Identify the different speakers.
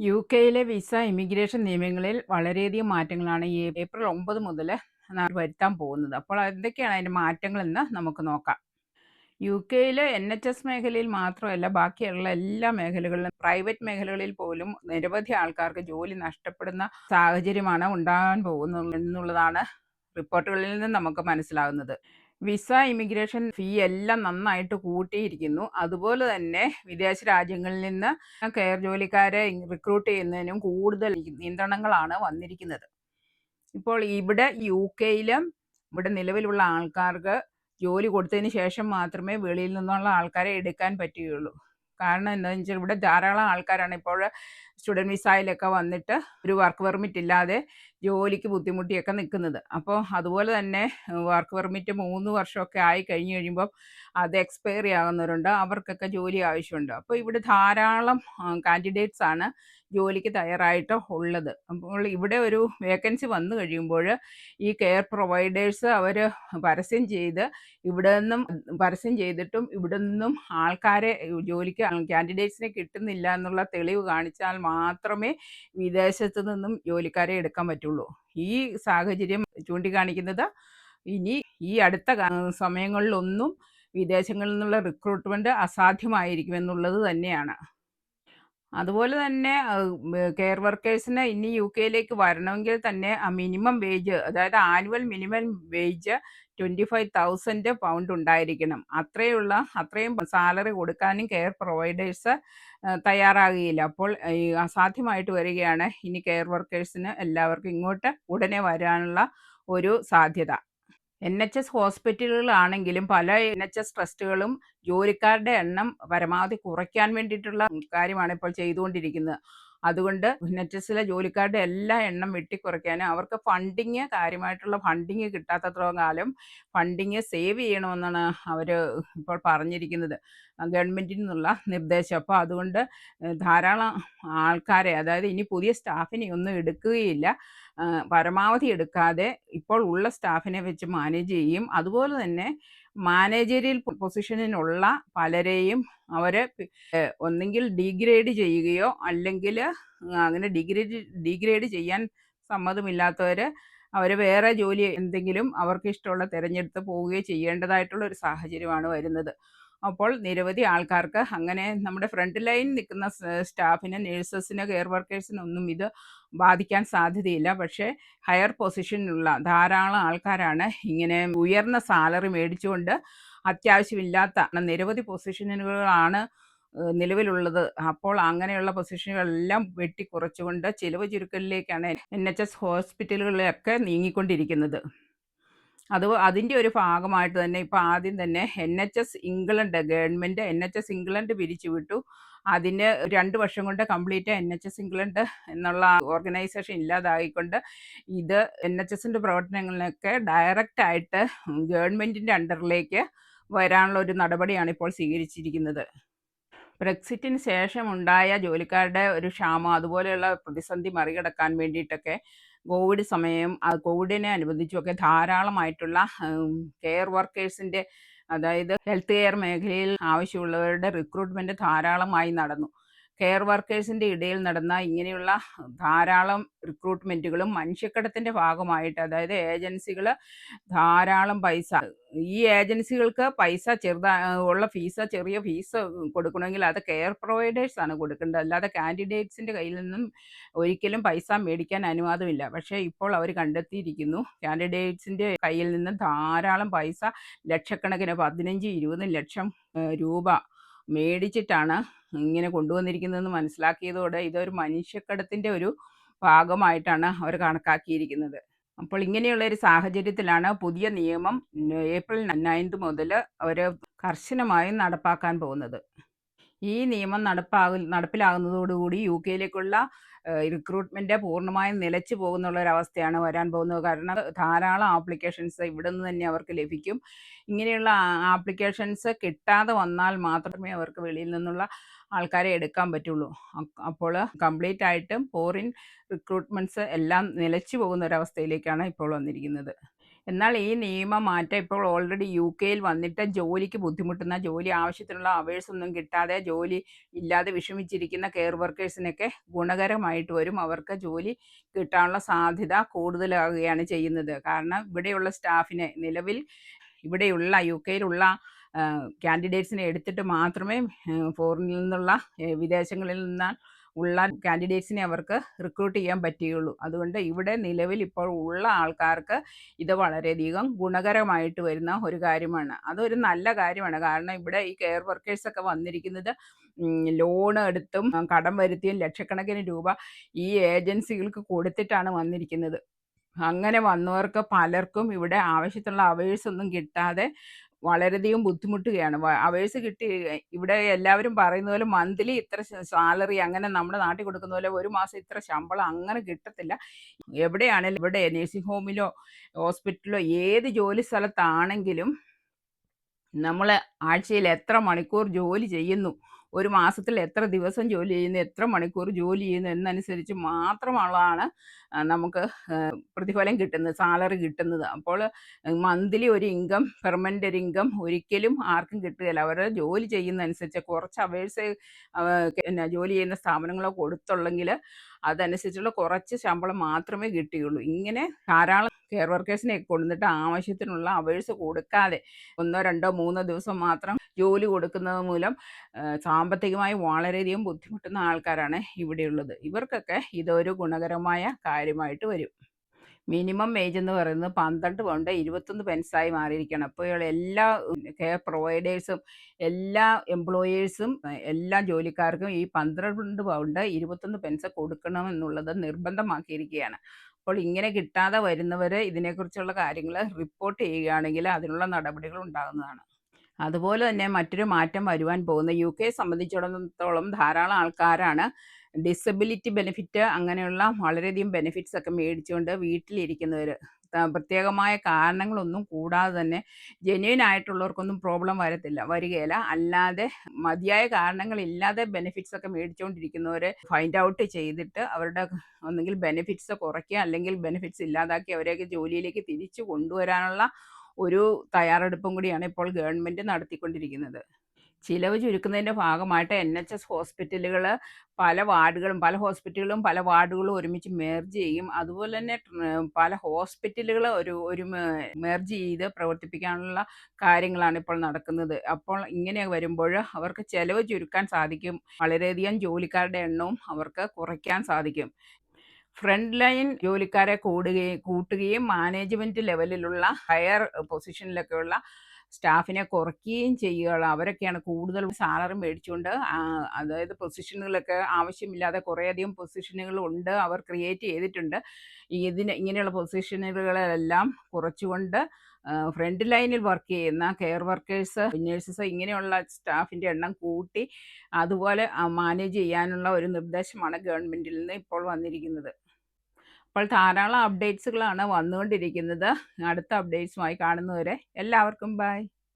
Speaker 1: U കെയിലെ visa immigration നിയമങ്ങളിൽ വളരെയധികം മാറ്റങ്ങളാണ് ഈ ഏപ്രിൽ ഒമ്പത് മുതൽ വരുത്താൻ പോകുന്നത്. അപ്പോൾ എന്തൊക്കെയാണ് അതിന്റെ മാറ്റങ്ങളെന്ന് നമുക്ക് നോക്കാം. യു കെയിൽ എൻ എച്ച് എസ് മേഖലയിൽ മാത്രമല്ല ബാക്കിയുള്ള എല്ലാ മേഖലകളിലും പ്രൈവറ്റ് മേഖലകളിൽ പോലും നിരവധി ആൾക്കാർക്ക് ജോലി നഷ്ടപ്പെടുന്ന സാഹചര്യമാണ് ഉണ്ടാകാൻ പോകുന്നത് എന്നുള്ളതാണ് റിപ്പോർട്ടുകളിൽ നിന്ന് നമുക്ക് മനസ്സിലാകുന്നത്. വിസ ഇമിഗ്രേഷൻ ഫീ എല്ലാം നന്നായിട്ട് കൂട്ടിയിരിക്കുന്നു. അതുപോലെ തന്നെ വിദേശ രാജ്യങ്ങളിൽ നിന്ന് കെയർ ജോലിക്കാരെ റിക്രൂട്ട് ചെയ്യുന്നതിനും കൂടുതൽ നിയന്ത്രണങ്ങളാണ് വന്നിരിക്കുന്നത്. ഇപ്പോൾ ഇവിടെ യു കെയിലും ഇവിടെ നിലവിലുള്ള ആൾക്കാർക്ക് ജോലി കൊടുത്തതിന് ശേഷം മാത്രമേ വെളിയിൽ നിന്നുള്ള ആൾക്കാരെ എടുക്കാൻ പറ്റുകയുള്ളൂ. കാരണം എന്താണെന്ന് വെച്ചാൽ ഇവിടെ ധാരാളം ആൾക്കാരാണ്. ഇപ്പോൾ സ്റ്റുഡന്റ് വിസയിലൊക്കെ വന്നിട്ട് ഒരു വർക്ക് പെർമിറ്റ് ഇല്ലാതെ ജോലിക്ക് ബുദ്ധിമുട്ടിയൊക്കെ നിൽക്കുന്നത്. അപ്പോൾ അതുപോലെ തന്നെ വർക്ക് പെർമിറ്റ് മൂന്ന് വർഷമൊക്കെ ആയി കഴിഞ്ഞ് കഴിയുമ്പോൾ അത് എക്സ്പയറി ആകുന്നവരുണ്ട്. അവർക്കൊക്കെ ജോലി ആവശ്യമുണ്ട്. അപ്പോൾ ഇവിടെ ധാരാളം കാൻഡിഡേറ്റ്സ് ആണ് ജോലിക്ക് തയ്യാറായിട്ട് ഉള്ളത്. അപ്പോൾ ഇവിടെ ഒരു വേക്കൻസി വന്നു കഴിയുമ്പോൾ ഈ കെയർ പ്രൊവൈഡേഴ്സ് അവർ പരസ്യം ചെയ്ത് ഇവിടെ നിന്നും പരസ്യം ചെയ്തിട്ടും ഇവിടെ നിന്നും ആൾക്കാരെ ജോലിക്ക് കാൻഡിഡേറ്റ്സിനെ കിട്ടുന്നില്ല എന്നുള്ള തെളിവ് കാണിച്ചാൽ മാത്രമേ വിദേശത്തു നിന്നും ജോലിക്കാരെ എടുക്കാൻ പറ്റുള്ളൂ. ഈ സാഹചര്യം ചൂണ്ടിക്കാണിക്കുന്നത് ഇനി ഈ അടുത്ത സമയങ്ങളിലൊന്നും വിദേശങ്ങളിൽ നിന്നുള്ള റിക്രൂട്ട്മെന്റ് അസാധ്യമായിരിക്കുമെന്നുള്ളത് തന്നെയാണ്. അതുപോലെ തന്നെ കെയർ വർക്കേഴ്സിന് ഇനി യു കെയിലേക്ക് വരണമെങ്കിൽ തന്നെ മിനിമം വേജ് അതായത് annual minimum wage twenty five thousand pound ഉണ്ടായിരിക്കണം. അത്രയുള്ള അത്രയും സാലറി കൊടുക്കാനും കെയർ പ്രൊവൈഡേഴ്സ് തയ്യാറാകുകയില്ല. അപ്പോൾ അസാധ്യമായിട്ട് വരികയാണ് ഇനി കെയർ വർക്കേഴ്സിന് എല്ലാവർക്കും ഇങ്ങോട്ട് ഉടനെ വരാനുള്ള ഒരു സാധ്യത. എൻ എച്ച് എസ് ഹോസ്പിറ്റലുകളാണെങ്കിലും പല എൻ എച്ച് എസ് ട്രസ്റ്റുകളും ജോലിക്കാരുടെ എണ്ണം പരമാവധി കുറയ്ക്കാൻ വേണ്ടിയിട്ടുള്ള കാര്യമാണ് ഇപ്പോൾ ചെയ്തുകൊണ്ടിരിക്കുന്നത്. അതുകൊണ്ട് എൻ എച്ച് ജോലിക്കാരുടെ എല്ലാ എണ്ണം വെട്ടിക്കുറയ്ക്കാനും അവർക്ക് ഫണ്ടിങ് കാര്യമായിട്ടുള്ള ഫണ്ടിങ് കിട്ടാത്തത്രയും കാലം ഫണ്ടിങ് സേവ് ചെയ്യണമെന്നാണ് അവർ ഇപ്പോൾ പറഞ്ഞിരിക്കുന്നത്. ഗവൺമെന്റിൽ നിന്നുള്ള നിർദ്ദേശം. അപ്പോൾ അതുകൊണ്ട് ധാരാളം ആൾക്കാരെ അതായത് ഇനി പുതിയ സ്റ്റാഫിനെ ഒന്നും എടുക്കുകയില്ല. പരമാവധി എടുക്കാതെ ഇപ്പോൾ ഉള്ള സ്റ്റാഫിനെ വെച്ച് മാനേജ് ചെയ്യും. അതുപോലെ തന്നെ മാനേജറിയൽ പൊസിഷനിലുള്ള പലരെയും അവരെ ഒന്നെങ്കിൽ ഡിഗ്രേഡ് ചെയ്യുകയോ അല്ലെങ്കിൽ അങ്ങനെ ഡിഗ്രേഡ് ഡിഗ്രേഡ് ചെയ്യാൻ സമ്മതമില്ലാത്തവർ അവർ വേറെ ജോലി എന്തെങ്കിലും അവർക്ക് ഇഷ്ടമുള്ള തിരഞ്ഞെടുത്ത് പോവുകയോ ചെയ്യേണ്ടതായിട്ടുള്ള ഒരു സാഹചര്യമാണ് വരുന്നത്. അപ്പോൾ നിരവധി ആൾക്കാർക്ക് അങ്ങനെ നമ്മുടെ ഫ്രണ്ട് ലൈൻ നിൽക്കുന്ന സ്റ്റാഫിന് നേഴ്സസിന് കെയർ വർക്കേഴ്സിനൊന്നും ഇത് ബാധിക്കാൻ സാധ്യതയില്ല. പക്ഷേ ഹയർ പൊസിഷനിലുള്ള ധാരാളം ആൾക്കാരാണ് ഇങ്ങനെ ഉയർന്ന സാലറി മേടിച്ചുകൊണ്ട് അത്യാവശ്യമില്ലാത്ത നിരവധി പൊസിഷനുകളാണ് നിലവിലുള്ളത്. അപ്പോൾ അങ്ങനെയുള്ള പൊസിഷനുകളെല്ലാം വെട്ടിക്കുറച്ചുകൊണ്ട് ചിലവ് ചുരുക്കലിലേക്കാണ് എൻ എച്ച് എസ് ഹോസ്പിറ്റലുകളിലൊക്കെ നീങ്ങിക്കൊണ്ടിരിക്കുന്നത്. അത് അതിന്റെ ഒരു ഭാഗമായിട്ട് തന്നെ ഇപ്പോൾ ആദ്യം തന്നെ N H S England government N H S England പിരിച്ചു വിട്ടു. അതിന് രണ്ട് വർഷം കൊണ്ട് complete N H S England എന്നുള്ള ഓർഗനൈസേഷൻ ഇല്ലാതായിക്കൊണ്ട് ഇത് എൻ എച്ച് എസിന്റെ പ്രവർത്തനങ്ങളിലൊക്കെ ഡയറക്റ്റായിട്ട് ഗവൺമെന്റിന്റെ അണ്ടറിലേക്ക് വരാനുള്ള ഒരു നടപടിയാണ് ഇപ്പോൾ സ്വീകരിച്ചിരിക്കുന്നത്. ബ്രെക്സിറ്റിന് ശേഷം ഉണ്ടായ ജോലിക്കാരുടെ ഒരു ക്ഷാമം അതുപോലെയുള്ള പ്രതിസന്ധി മറികടക്കാൻ വേണ്ടിയിട്ടൊക്കെ കോവിഡ് സമയം കോവിഡിനെ അനുബന്ധിച്ചുമൊക്കെ ധാരാളമായിട്ടുള്ള കെയർ വർക്കേഴ്സിന്റെ അതായത് ഹെൽത്ത് കെയർ മേഖലയിൽ ആവശ്യമുള്ളവരുടെ റിക്രൂട്ട്മെന്റ് ധാരാളമായി നടന്നു. കെയർ വർക്കേഴ്സിന്റെ ഇടയിൽ നടന്ന ഇങ്ങനെയുള്ള ധാരാളം റിക്രൂട്ട്മെന്റുകളും മനുഷ്യക്കടത്തിന്റെ ഭാഗമായിട്ട് അതായത് ഏജൻസികൾ ധാരാളം പൈസ ഈ ഏജൻസികൾക്ക് പൈസ ചെറുതാ ഉള്ള ഫീസ് ചെറിയ ഫീസ് കൊടുക്കണമെങ്കിൽ അത് കെയർ പ്രൊവൈഡേഴ്സ് ആണ് കൊടുക്കേണ്ടത്. അല്ലാതെ കാൻഡിഡേറ്റ്സിന്റെ കയ്യിൽ നിന്നും ഒരിക്കലും പൈസ മേടിക്കാൻ അനുവാദമില്ല. പക്ഷേ ഇപ്പോൾ അവർ കണ്ടെത്തിയിരിക്കുന്നു കാൻഡിഡേറ്റ്സിന്റെ കയ്യിൽ നിന്ന് ധാരാളം പൈസ ലക്ഷക്കണക്കിന് പതിനഞ്ച് ഇരുപത് ലക്ഷം രൂപ മേടിച്ചിട്ടാണ് ഇങ്ങനെ കൊണ്ടുവന്നിരിക്കുന്നതെന്ന് മനസ്സിലാക്കിയതോടെ ഇതൊരു മനുഷ്യക്കടത്തിന്റെ ഒരു ഭാഗമായിട്ടാണ് അവർ കണക്കാക്കിയിരിക്കുന്നത്. അപ്പോൾ ഇങ്ങനെയുള്ള ഒരു സാഹചര്യത്തിലാണ് പുതിയ നിയമം ഏപ്രിൽ നയൻത് മുതൽ അവർ കർശനമായും നടപ്പാക്കാൻ പോകുന്നത്. ഈ നിയമം നടപ്പാകു നടപ്പിലാകുന്നതോടുകൂടി യു കെയിലേക്കുള്ള റിക്രൂട്ട്മെന്റ് പൂർണമായും നിലച്ചു പോകുന്നുള്ള ഒരു അവസ്ഥയാണ് വരാൻ പോകുന്നത്. കാരണം ധാരാളം ആപ്ലിക്കേഷൻസ് ഇവിടെ നിന്ന് തന്നെ അവർക്ക് ലഭിക്കും. ഇങ്ങനെയുള്ള ആപ്ലിക്കേഷൻസ് കിട്ടാതെ വന്നാൽ മാത്രമേ അവർക്ക് വെളിയിൽ നിന്നുള്ള ആൾക്കാരെ എടുക്കാൻ പറ്റുള്ളൂ. അപ്പോൾ കംപ്ലീറ്റ് ആയിട്ടും ഫോറിൻ റിക്രൂട്ട്മെന്റ്സ് എല്ലാം നിലച്ചു പോകുന്ന ഒരവസ്ഥയിലേക്കാണ് ഇപ്പോൾ വന്നിരിക്കുന്നത്. എന്നാൽ ഈ നിയമ മാറ്റം ഇപ്പോൾ ഓൾറെഡി യു കെയിൽ വന്നിട്ട് ജോലിക്ക് ബുദ്ധിമുട്ടുന്ന ജോലി ആവശ്യത്തിനുള്ള അവേഴ്സ് ഒന്നും കിട്ടാതെ ജോലി ഇല്ലാതെ വിഷമിച്ചിരിക്കുന്ന കെയർ വർക്കേഴ്സിനൊക്കെ ഗുണകരമായിട്ട് വരും. അവർക്ക് ജോലി കിട്ടാനുള്ള സാധ്യത കൂടുതലാകുകയാണ് ചെയ്യുന്നത്. കാരണം ഇവിടെയുള്ള സ്റ്റാഫിനെ നിലവിൽ ഇവിടെയുള്ള യു കെയിലുള്ള കാൻഡിഡേറ്റ്സിനെ എടുത്തിട്ട് മാത്രമേ ഫോറിനിൽ നിന്നുള്ള വിദേശങ്ങളിൽ നിന്ന് ഉള്ള കാൻഡിഡേറ്റ്സിനെ അവർക്ക് റിക്രൂട്ട് ചെയ്യാൻ പറ്റുകയുള്ളൂ. അതുകൊണ്ട് ഇവിടെ നിലവിൽ ഇപ്പോൾ ഉള്ള ആൾക്കാർക്ക് ഇത് വളരെയധികം ഗുണകരമായിട്ട് വരുന്ന ഒരു കാര്യമാണ്. അതൊരു നല്ല കാര്യമാണ്. കാരണം ഇവിടെ ഈ കെയർ വർക്കേഴ്സൊക്കെ വന്നിരിക്കുന്നത് ലോൺ എടുത്തും കടം വരുത്തിയും ലക്ഷക്കണക്കിന് രൂപ ഈ ഏജൻസികൾക്ക് കൊടുത്തിട്ടാണ് വന്നിരിക്കുന്നത്. അങ്ങനെ വന്നവർക്ക് പലർക്കും ഇവിടെ ആവശ്യത്തിനുള്ള അവേഴ്സ് ഒന്നും കിട്ടാതെ വളരെയധികം ബുദ്ധിമുട്ടുകയാണ്. അവേഴ്സ് കിട്ടി ഇവിടെ എല്ലാവരും പറയുന്ന പോലെ മന്ത്ലി ഇത്ര സാലറി അങ്ങനെ നമ്മുടെ നാട്ടിൽ കൊടുക്കുന്ന പോലെ ഒരു മാസം ഇത്ര ശമ്പളം അങ്ങനെ കിട്ടത്തില്ല. എവിടെയാണെങ്കിലും ഇവിടെ നേഴ്സിംഗ് ഹോമിലോ ഹോസ്പിറ്റലിലോ ഏത് ജോലി സ്ഥലത്താണെങ്കിലും നമ്മൾ ആഴ്ചയിൽ എത്ര മണിക്കൂർ ജോലി ചെയ്യുന്നു? ഒരു മാസത്തിൽ എത്ര ദിവസം ജോലി ചെയ്യുന്നു എത്ര മണിക്കൂർ ജോലി ചെയ്യുന്നു എന്നനുസരിച്ച് മാത്രമുള്ളതാണ് നമുക്ക് പ്രതിഫലം കിട്ടുന്നത് സാലറി കിട്ടുന്നത്. അപ്പോൾ മന്ത്ലി ഒരു ഇൻകം പെർമനന്റ് ഒരു ഇൻകം ഒരിക്കലും ആർക്കും കിട്ടുകയില്ല. അവർ ജോലി ചെയ്യുന്ന ചെയ്യുന്നതനുസരിച്ച് കുറച്ച് അവേഴ്സ് പിന്നെ ജോലി ചെയ്യുന്ന സ്ഥാപനങ്ങളോ കൊടുത്തുള്ളെങ്കിൽ അതനുസരിച്ചുള്ള കുറച്ച് ശമ്പളം മാത്രമേ കിട്ടുകയുള്ളൂ ഇങ്ങനെ ധാരാളം കെയർ വർക്കേഴ്സിനെ കൊണ്ടുവന്നിട്ട് ആവശ്യത്തിനുള്ള അവേഴ്സ് കൊടുക്കാതെ ഒന്നോ രണ്ടോ മൂന്നോ ദിവസം മാത്രം ജോലി കൊടുക്കുന്നത് മൂലം സാമ്പത്തികമായി വളരെയധികം ബുദ്ധിമുട്ടുന്ന ആൾക്കാരാണ് ഇവിടെയുള്ളത്. ഇവർക്കൊക്കെ ഇതൊരു ഗുണകരമായ കാര്യമായിട്ട് വരും. മിനിമം ഏജ് എന്ന് പറയുന്നത് പന്ത്രണ്ട് പൗണ്ട് ഇരുപത്തൊന്ന് പെൻസായി മാറിയിരിക്കണം അപ്പോൾ എല്ലാ കെയർ പ്രൊവൈഡേഴ്സും എല്ലാ എംപ്ലോയേഴ്സും എല്ലാ ജോലിക്കാർക്കും ഈ പന്ത്രണ്ട് പൗണ്ട് ഇരുപത്തൊന്ന് പെൻസ് കൊടുക്കണമെന്നുള്ളത് നിർബന്ധമാക്കിയിരിക്കുകയാണ്. അപ്പോൾ ഇങ്ങനെ കിട്ടാതെ വരുന്നവർ ഇതിനെക്കുറിച്ചുള്ള കാര്യങ്ങൾ റിപ്പോർട്ട് ചെയ്യുകയാണെങ്കിൽ അതിനുള്ള നടപടികൾ ഉണ്ടാകുന്നതാണ്. അതുപോലെ തന്നെ മറ്റൊരു മാറ്റം വരുവാൻ പോകുന്ന യു കെ സംബന്ധിച്ചിടത്തോളം ധാരാളം ആൾക്കാരാണ് ഡിസബിലിറ്റി ബെനിഫിറ്റ് അങ്ങനെയുള്ള വളരെയധികം ബെനിഫിറ്റ്സ് ഒക്കെ മേടിച്ചുകൊണ്ട് വീട്ടിലിരിക്കുന്നവർ പ്രത്യേകമായ കാരണങ്ങളൊന്നും കൂടാതെ തന്നെ ജെന്യൂൻ ആയിട്ടുള്ളവർക്കൊന്നും പ്രോബ്ലം വരത്തില്ല വരികയില്ല. അല്ലാതെ മതിയായ കാരണങ്ങളില്ലാതെ ബെനിഫിറ്റ്സ് ഒക്കെ മേടിച്ചുകൊണ്ടിരിക്കുന്നവരെ ഫൈൻഡ് ഔട്ട് ചെയ്തിട്ട് അവരുടെ ഒന്നെങ്കിൽ ബെനിഫിറ്റ്സ് കുറയ്ക്കുക അല്ലെങ്കിൽ ബെനിഫിറ്റ്സ് ഇല്ലാതാക്കി അവരെയൊക്കെ ജോലിയിലേക്ക് തിരിച്ചു കൊണ്ടുവരാനുള്ള ഒരു തയ്യാറെടുപ്പും കൂടിയാണ് ഇപ്പോൾ ഗവൺമെന്റ് നടത്തിക്കൊണ്ടിരിക്കുന്നത്. ചിലവ് ചുരുക്കുന്നതിന്റെ ഭാഗമായിട്ട് എൻ എച്ച് എസ് ഹോസ്പിറ്റലുകൾ പല വാർഡുകളും പല ഹോസ്പിറ്റലുകളും പല വാർഡുകളും ഒരുമിച്ച് മേർജ് ചെയ്യും. അതുപോലെ തന്നെ പല ഹോസ്പിറ്റലുകൾ ഒരു ഒരു മേർജ് ചെയ്ത് പ്രവർത്തിപ്പിക്കാനുള്ള കാര്യങ്ങളാണ് ഇപ്പോൾ നടക്കുന്നത്. അപ്പോൾ ഇങ്ങനെ വരുമ്പോൾ അവർക്ക് ചിലവ് ചുരുക്കാൻ സാധിക്കും. വളരെയധികം ജോലിക്കാരുടെ എണ്ണവും അവർക്ക് കുറയ്ക്കാൻ സാധിക്കും. ഫ്രണ്ട് ലൈൻ ജോലിക്കാരെ കൂടുകയും കൂട്ടുകയും മാനേജ്മെന്റ് ലെവലിലുള്ള ഹയർ പൊസിഷനിലൊക്കെയുള്ള സ്റ്റാഫിനെ കുറയ്ക്കുകയും ചെയ്യുക അവരൊക്കെയാണ് കൂടുതൽ സാലറി മേടിച്ചുകൊണ്ട് അതായത് പൊസിഷനുകളൊക്കെ ആവശ്യമില്ലാതെ കുറേയധികം പൊസിഷനുകൾ ഉണ്ട്. അവർ ക്രിയേറ്റ് ചെയ്തിട്ടുണ്ട്. ഇതിന് ഇങ്ങനെയുള്ള പൊസിഷനുകളെല്ലാം കുറച്ചുകൊണ്ട് ഫ്രണ്ട് ലൈനിൽ വർക്ക് ചെയ്യുന്ന കെയർ വർക്കേഴ്സ് നേഴ്സസ് ഇങ്ങനെയുള്ള സ്റ്റാഫിന്റെ എണ്ണം കൂട്ടി അതുപോലെ മാനേജ് ചെയ്യാനുള്ള ഒരു നിർദ്ദേശമാണ് ഗവൺമെന്റിൽ നിന്ന് ഇപ്പോൾ വന്നിരിക്കുന്നത്. അപ്പോൾ ധാരാളം അപ്ഡേറ്റ്സുകളാണ് വന്നുകൊണ്ടിരിക്കുന്നത്. അടുത്ത അപ്ഡേറ്റ്സുമായി കാണുന്നവരെ എല്ലാവർക്കും ബൈ